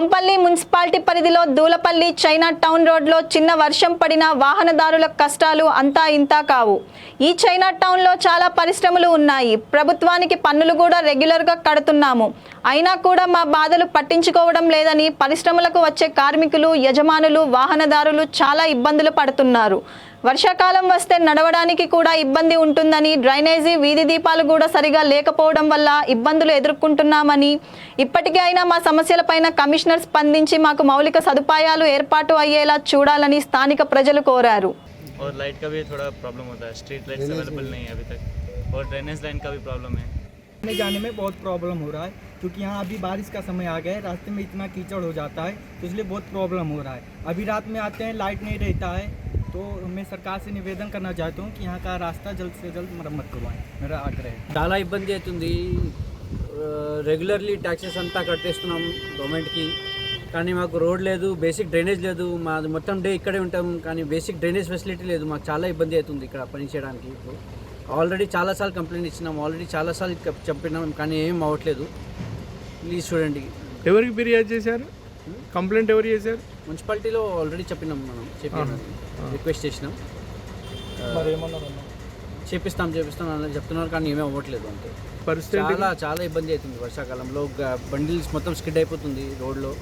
Kompally municipality పరిధిలో Dulapalli China town రోడ్లో చిన్న వర్షం పడిన వాహనదారుల కష్టాలు అంతా ఇంతా కావు. ఈ చైనా టౌన్లో చాలా పరిశ్రమలు ఉన్నాయి. ప్రభుత్వానికి పన్నులు కూడా రెగ్యులర్గా కడుతున్నాము. అయినా కూడా మా బాధలు పట్టించుకోవడం లేదని పరిశ్రమలకు వచ్చే కార్మికులు యజమానులు వాహనదారులు చాలా ఇబ్బందులు పడుతున్నారు. వర్షాకాలం వస్తే నడవడానికి కూడా ఇబ్బంది ఉంటుందని డ్రైనేజీ వీధి దీపాలు కూడా సరిగా లేకపోవడం వల్ల ఇబ్బందులు ఎదుర్కొంటున్నామని ఇప్పటికే అయినా మా సమస్యలపైన కమిషనర్ స్పందించి మాకు మౌలిక సదుపాయాలు ఏర్పాటు అయ్యేలా చూడాలని స్థానిక ప్రజలు కోరారు और लाइट का भी थोड़ा प्रॉब्लम होता है स्ट्रीट लाइट्स अवेलेबल नहीं है अभी तक और ड्रेनेज लाइन का भी प्रॉब्लम है आने जाने में बहुत प्रॉब्लम हो रहा है क्योंकि यहाँ अभी बारिश का समय आ गया है रास्ते में इतना कीचड़ हो जाता है तो इसलिए बहुत प्रॉब्लम हो रहा है अभी रात में आते हैं लाइट नहीं रहता है तो मैं सरकार से निवेदन करना चाहता हूँ कि यहाँ का रास्ता जल्द से जल्द मरम्मत करवाएं मेरा आग्रह है చాలా ఇబ్బంది అవుతుంది రెగ్యులర్లీ ట్యాక్సెస్ అంతా కట్టేస్తున్నాం గవర్నమెంట్కి కానీ మాకు రోడ్ లేదు బేసిక్ డ్రైనేజ్ లేదు మాది మొత్తం డే ఇక్కడే ఉంటాం కానీ బేసిక్ డ్రైనేజ్ ఫెసిలిటీ లేదు మాకు చాలా ఇబ్బంది అవుతుంది ఇక్కడ పని చేయడానికి ఇప్పుడు ఆల్రెడీ చాలాసార్లు కంప్లైంట్ ఇచ్చినాం ఆల్రెడీ చాలాసార్లు చెప్- చెప్పినాం కానీ ఏం అవ్వట్లేదు ప్లీజ్ చూడండి ఎవరికి ఫిర్యాదు చేశారు కంప్లైంట్ ఎవరు చేశారు? మున్సిపాలిటీలో ఆల్రెడీ చెప్పినాం మనం చెప్పినాం. రిక్వెస్ట్ చేసినాం. చేపిస్తాం చేపిస్తాం అని చెప్తున్నారు కానీ ఏమీ అవ్వట్లేదు అంతే. పరిస్థితి? చాలా చాలా ఇబ్బంది అవుతుంది వర్షాకాలంలో. బండిల్స్ మొత్తం స్కిడ్ అయిపోతుంది రోడ్లో.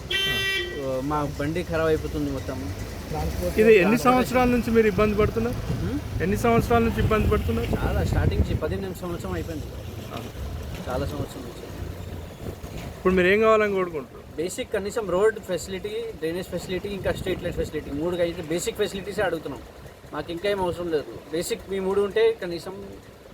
మా బండి ఖరాబ్ అయిపోతుంది మొత్తం. ఇది ఎన్ని సంవత్సరాల నుంచి మీరు ఇబ్బంది పడుతున్నారు? ఎన్ని సంవత్సరాల నుంచి ఇబ్బంది పడుతున్నారు? చాలా స్టార్టింగ్ నుంచి పదిహేను సంవత్సరం అయిపోయింది. చాలా సంవత్సరం నుంచి. ఇప్పుడు మీరు ఏం కావాలని కోరుకుంటారు బేసిక్ కనీసం రోడ్ ఫెసిలిటీ డ్రైనేజ్ ఫెసిలిటీ ఇంకా స్ట్రీట్ లైట్ ఫెసిలిటీ మూడు అయితే బేసిక్ ఫెసిలిటీసే అడుగుతున్నాం. మాకు ఇంకా ఏం అవసరం లేదు. బేసిక్ మీ మూడు ఉంటే కనీసం